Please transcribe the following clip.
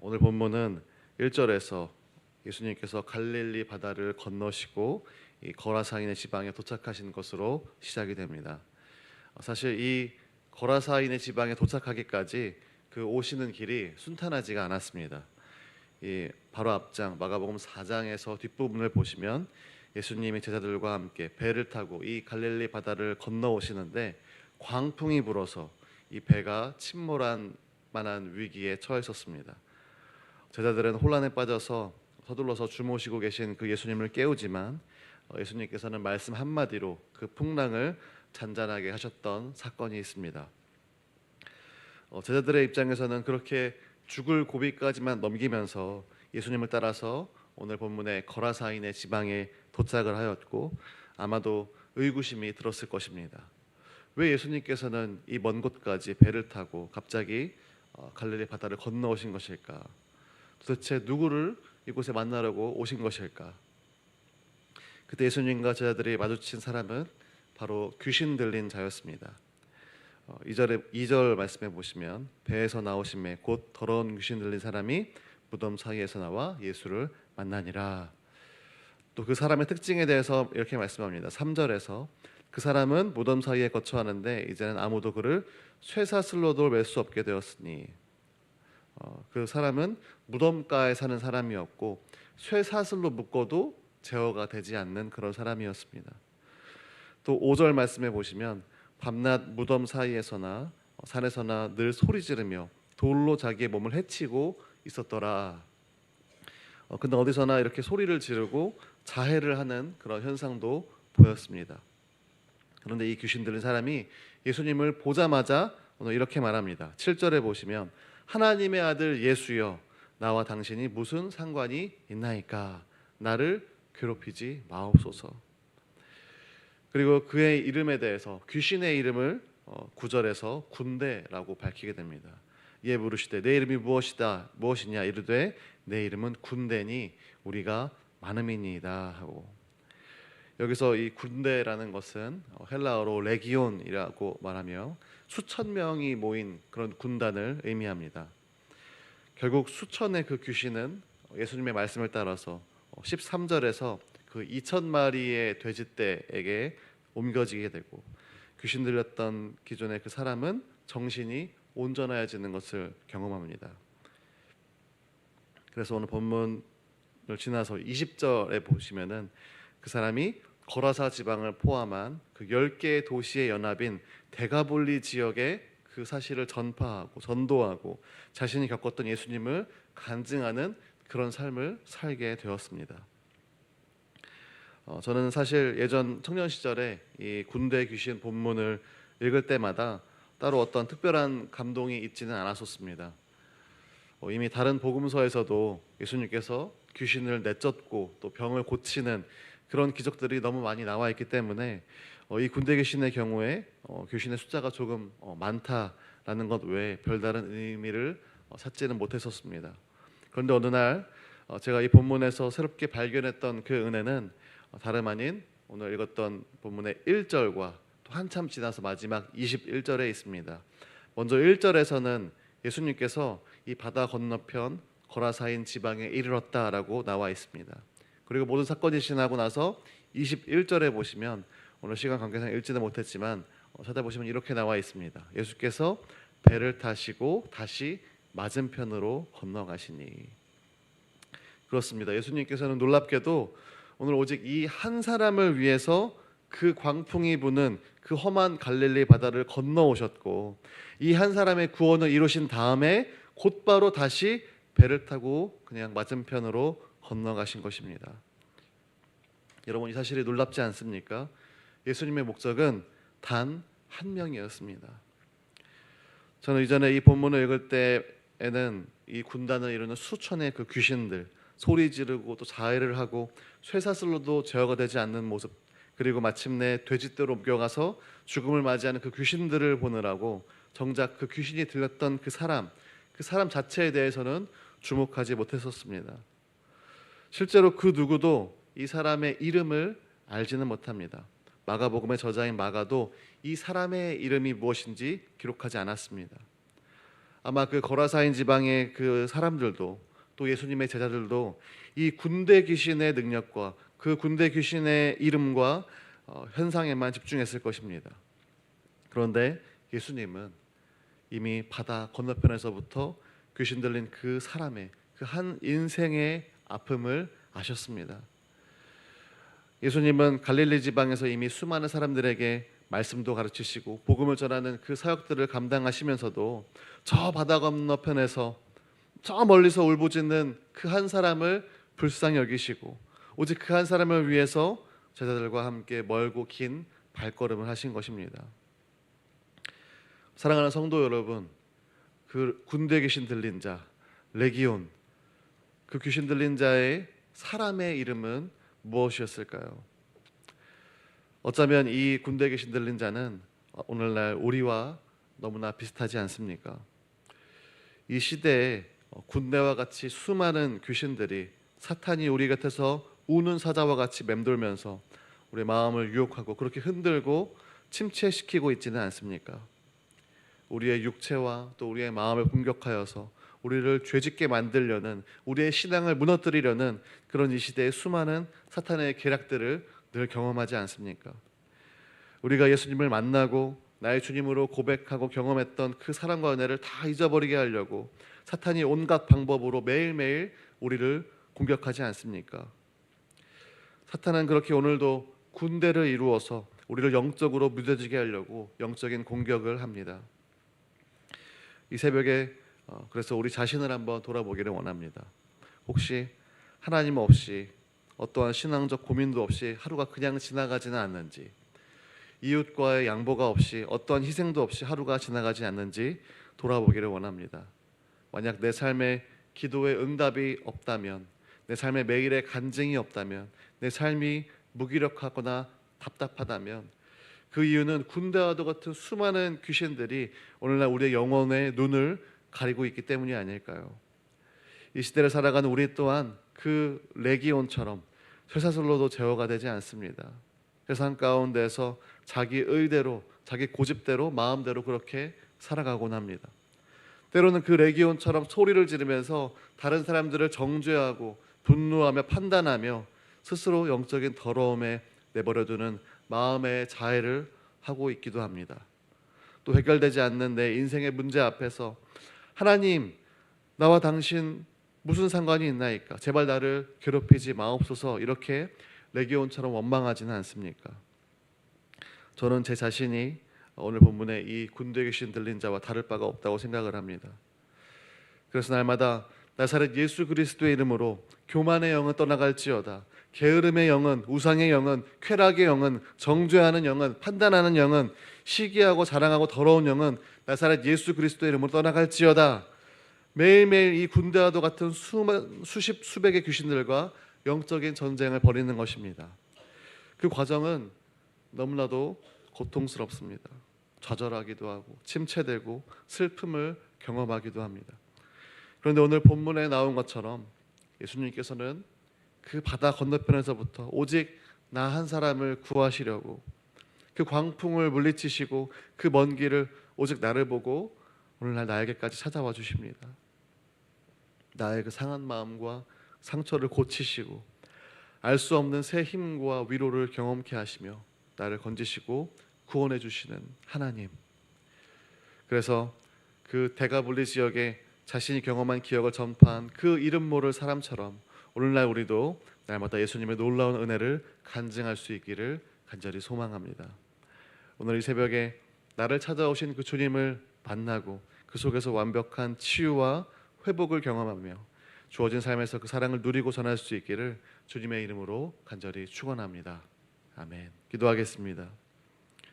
오늘 본문은 1절에서 예수님께서 갈릴리 바다를 건너시고 이 거라사인의 지방에 도착하신 것으로 시작이 됩니다. 어, 사실 이 거라사인의 지방에 도착하기까지 그 오시는 길이 순탄하지가 않았습니다. 이 바로 앞장 마가복음 4장에서 뒷부분을 보시면 예수님이 제자들과 함께 배를 타고 이 갈릴리 바다를 건너 오시는데 광풍이 불어서 이 배가 침몰한 만한 위기에 처했었습니다. 제자들은 혼란에 빠져서 서둘러서 주무시고 계신 그 예수님을 깨우지만 어, 예수님께서는 말씀 한마디로 그 풍랑을 잔잔하게 하셨던 사건이 있습니다. 어, 제자들의 입장에서는 그렇게 죽을 고비까지만 넘기면서 예수님을 따라서 오늘 본문의 거라사인의 지방에 도착을 하였고 아마도 의구심이 들었을 것입니다. 왜 예수님께서는 이 먼 곳까지 배를 타고 갑자기 어, 갈릴리 바다를 건너오신 것일까? 도대체 누구를 이곳에 만나려고 오신 것일까? 그때 예수님과 제자들이 마주친 사람은 바로 귀신 들린 자였습니다. 어, 2절에 2절 말씀해 보시면 배에서 나오심에 곧 더러운 귀신 들린 사람이 무덤 사이에서 나와 예수를 만나니라. 또 그 사람의 특징에 대해서 이렇게 말씀합니다. 3절에서 그 사람은 무덤 사이에 거처하는데 이제는 아무도 그를 쇠사슬로도 맬 수 없게 되었으니 어, 그 사람은 무덤가에 사는 사람이었고 쇠사슬로 묶어도 제어가 되지 않는 그런 사람이었습니다. 또 5절 말씀해 보시면 밤낮 무덤 사이에서나 어, 산에서나 늘 소리 지르며 돌로 자기의 몸을 해치고 있었더라. 어, 근데 어디서나 이렇게 소리를 지르고 자해를 하는 그런 현상도 보였습니다. 그런데 이 귀신 들린 사람이 예수님을 보자마자 오늘 이렇게 말합니다. 7절에 보시면 하나님의 아들 예수여 나와 당신이 무슨 상관이 있나이까 나를 괴롭히지 마옵소서. 그리고 그의 이름에 대해서 귀신의 이름을 어, 9절에서 군대라고 밝히게 됩니다. 예 부르시되 내 이름이 무엇이다 무엇이냐 이르되 내 이름은 군대니 우리가 많음이니이다 하고 여기서 이 군대라는 것은 어, 헬라어로 레기온이라고 말하며 수천 명이 모인 그런 군단을 의미합니다. 결국 수천의 그 귀신은 예수님의 말씀을 따라서 13절에서 그 2천 마리의 돼지떼에게 옮겨지게 되고 귀신 들렸던 기존의 그 사람은 정신이 온전해지는 것을 경험합니다. 그래서 오늘 본문을 지나서 20절에 보시면은 그 사람이 거라사 지방을 포함한 그 10개의 도시의 연합인 데가볼리 지역에 그 사실을 전파하고 전도하고 자신이 겪었던 예수님을 간증하는 그런 삶을 살게 되었습니다. 어, 저는 사실 예전 청년 시절에 이 군대 귀신 본문을 읽을 때마다 따로 어떤 특별한 감동이 있지는 않았었습니다. 어, 이미 다른 복음서에서도 예수님께서 귀신을 내쫓고 또 병을 고치는 그런 기적들이 너무 많이 나와 있기 때문에 어, 이 군대 귀신의 경우에 어, 귀신의 숫자가 조금 어, 많다라는 것 외에 별다른 의미를 어, 찾지는 못했었습니다. 그런데 어느 날 어, 제가 이 본문에서 새롭게 발견했던 그 은혜는 어, 다름 아닌 오늘 읽었던 본문의 1절과 또 한참 지나서 마지막 21절에 있습니다. 먼저 1절에서는 예수님께서 이 바다 건너편 거라사인 지방에 이르렀다라고 나와 있습니다. 그리고 모든 사건이 지나고 나서 21절에 보시면 오늘 시간 관계상 읽지는 못했지만 어, 찾아보시면 이렇게 나와 있습니다. 예수께서 배를 타시고 다시 맞은편으로 건너가시니 그렇습니다. 예수님께서는 놀랍게도 오늘 오직 이 한 사람을 위해서 그 광풍이 부는 그 험한 갈릴리 바다를 건너오셨고 이 한 사람의 구원을 이루신 다음에 곧바로 다시 배를 타고 그냥 맞은편으로 건너가신 것입니다. 여러분 이 사실이 놀랍지 않습니까? 예수님의 목적은 단 한 명이었습니다. 저는 이전에 이 본문을 읽을 때에는 이 군단을 이루는 수천의 그 귀신들 소리 지르고 또 자해를 하고 쇠사슬로도 제어가 되지 않는 모습 그리고 마침내 돼지떼로 옮겨가서 죽음을 맞이하는 그 귀신들을 보느라고 정작 그 귀신이 들렸던 그 사람 그 사람 자체에 대해서는 주목하지 못했었습니다. 실제로 그 누구도 이 사람의 이름을 알지는 못합니다. 마가복음의 저자인 마가도 이 사람의 이름이 무엇인지 기록하지 않았습니다. 아마 그 거라사인 지방의 그 사람들도 또 예수님의 제자들도 이 군대 귀신의 능력과 그 군대 귀신의 이름과 어, 현상에만 집중했을 것입니다. 그런데 예수님은 이미 바다 건너편에서부터 귀신 들린 그 사람의 그 한 인생의 아픔을 아셨습니다. 예수님은 갈릴리 지방에서 이미 수많은 사람들에게 말씀도 가르치시고 복음을 전하는 그 사역들을 감당하시면서도 저 바다 건너편에서 저 멀리서 울부짖는 그 한 사람을 불쌍히 여기시고 오직 그 한 사람을 위해서 제자들과 함께 멀고 긴 발걸음을 하신 것입니다. 사랑하는 성도 여러분, 그 군대 귀신 들린 자 레기온 그 귀신 들린 자의 사람의 이름은 무엇이었을까요? 어쩌면 이 군대 귀신 들린 자는 오늘날 우리와 너무나 비슷하지 않습니까? 이 시대에 군대와 같이 수많은 귀신들이 사탄이 우리 곁에서 우는 사자와 같이 맴돌면서 우리 마음을 유혹하고 그렇게 흔들고 침체시키고 있지는 않습니까? 우리의 육체와 또 우리의 마음을 공격하여서 우리를 죄짓게 만들려는 우리의 신앙을 무너뜨리려는 그런 이 시대의 수많은 사탄의 계략들을 늘 경험하지 않습니까? 우리가 예수님을 만나고 나의 주님으로 고백하고 경험했던 그 사랑과 은혜를 다 잊어버리게 하려고 사탄이 온갖 방법으로 매일매일 우리를 공격하지 않습니까? 사탄은 그렇게 오늘도 군대를 이루어서 우리를 영적으로 무뎌지게 하려고 영적인 공격을 합니다. 이 새벽에 어, 그래서 우리 자신을 한번 돌아보기를 원합니다. 혹시 하나님 없이 어떠한 신앙적 고민도 없이 하루가 그냥 지나가지는 않는지 이웃과의 양보가 없이 어떠한 희생도 없이 하루가 지나가지 않는지 돌아보기를 원합니다. 만약 내 삶에 기도의 응답이 없다면 내 삶에 매일의 간증이 없다면 내 삶이 무기력하거나 답답하다면 그 이유는 군대와도 같은 수많은 귀신들이 오늘날 우리의 영혼의 눈을 가리고 있기 때문이 아닐까요? 이 시대를 살아가는 우리 또한 그 레기온처럼 쇠사슬로도 제어가 되지 않습니다. 세상 가운데서 자기 의대로 자기 고집대로 마음대로 그렇게 살아가곤 합니다. 때로는 그 레기온처럼 소리를 지르면서 다른 사람들을 정죄하고 분노하며 판단하며 스스로 영적인 더러움에 내버려두는 마음의 자해를 하고 있기도 합니다. 또 해결되지 않는 내 인생의 문제 앞에서 하나님 나와 당신 무슨 상관이 있나이까 제발 나를 괴롭히지 마옵소서 이렇게 레기온처럼 원망하지는 않습니까? 저는 제 자신이 오늘 본문에 이 군대 귀신 들린 자와 다를 바가 없다고 생각을 합니다. 그래서 날마다 나사렛 예수 그리스도의 이름으로 교만의 영은 떠나갈지어다. 게으름의 영은 우상의 영은 쾌락의 영은 정죄하는 영은 판단하는 영은 시기하고 자랑하고 더러운 영은 나사렛 예수 그리스도의 이름으로 떠나갈지어다. 매일매일 이 군대와도 같은 수만, 수십 수백의 귀신들과 영적인 전쟁을 벌이는 것입니다. 그 과정은 너무나도 고통스럽습니다. 좌절하기도 하고 침체되고 슬픔을 경험하기도 합니다. 그런데 오늘 본문에 나온 것처럼 예수님께서는 그 바다 건너편에서부터 오직 나 한 사람을 구하시려고 그 광풍을 물리치시고 그 먼 길을 오직 나를 보고 오늘날 나에게까지 찾아와 주십니다. 나의 그 상한 마음과 상처를 고치시고 알 수 없는 새 힘과 위로를 경험케 하시며 나를 건지시고 구원해 주시는 하나님. 그래서 그 대가블리 지역에 자신이 경험한 기억을 전파한 그 이름 모를 사람처럼 오늘날 우리도 날마다 예수님의 놀라운 은혜를 간증할 수 있기를 간절히 소망합니다. 오늘 이 새벽에 나를 찾아오신 그 주님을 만나고 그 속에서 완벽한 치유와 회복을 경험하며 주어진 삶에서 그 사랑을 누리고 전할 수 있기를 주님의 이름으로 간절히 축원합니다. 아멘. 기도하겠습니다.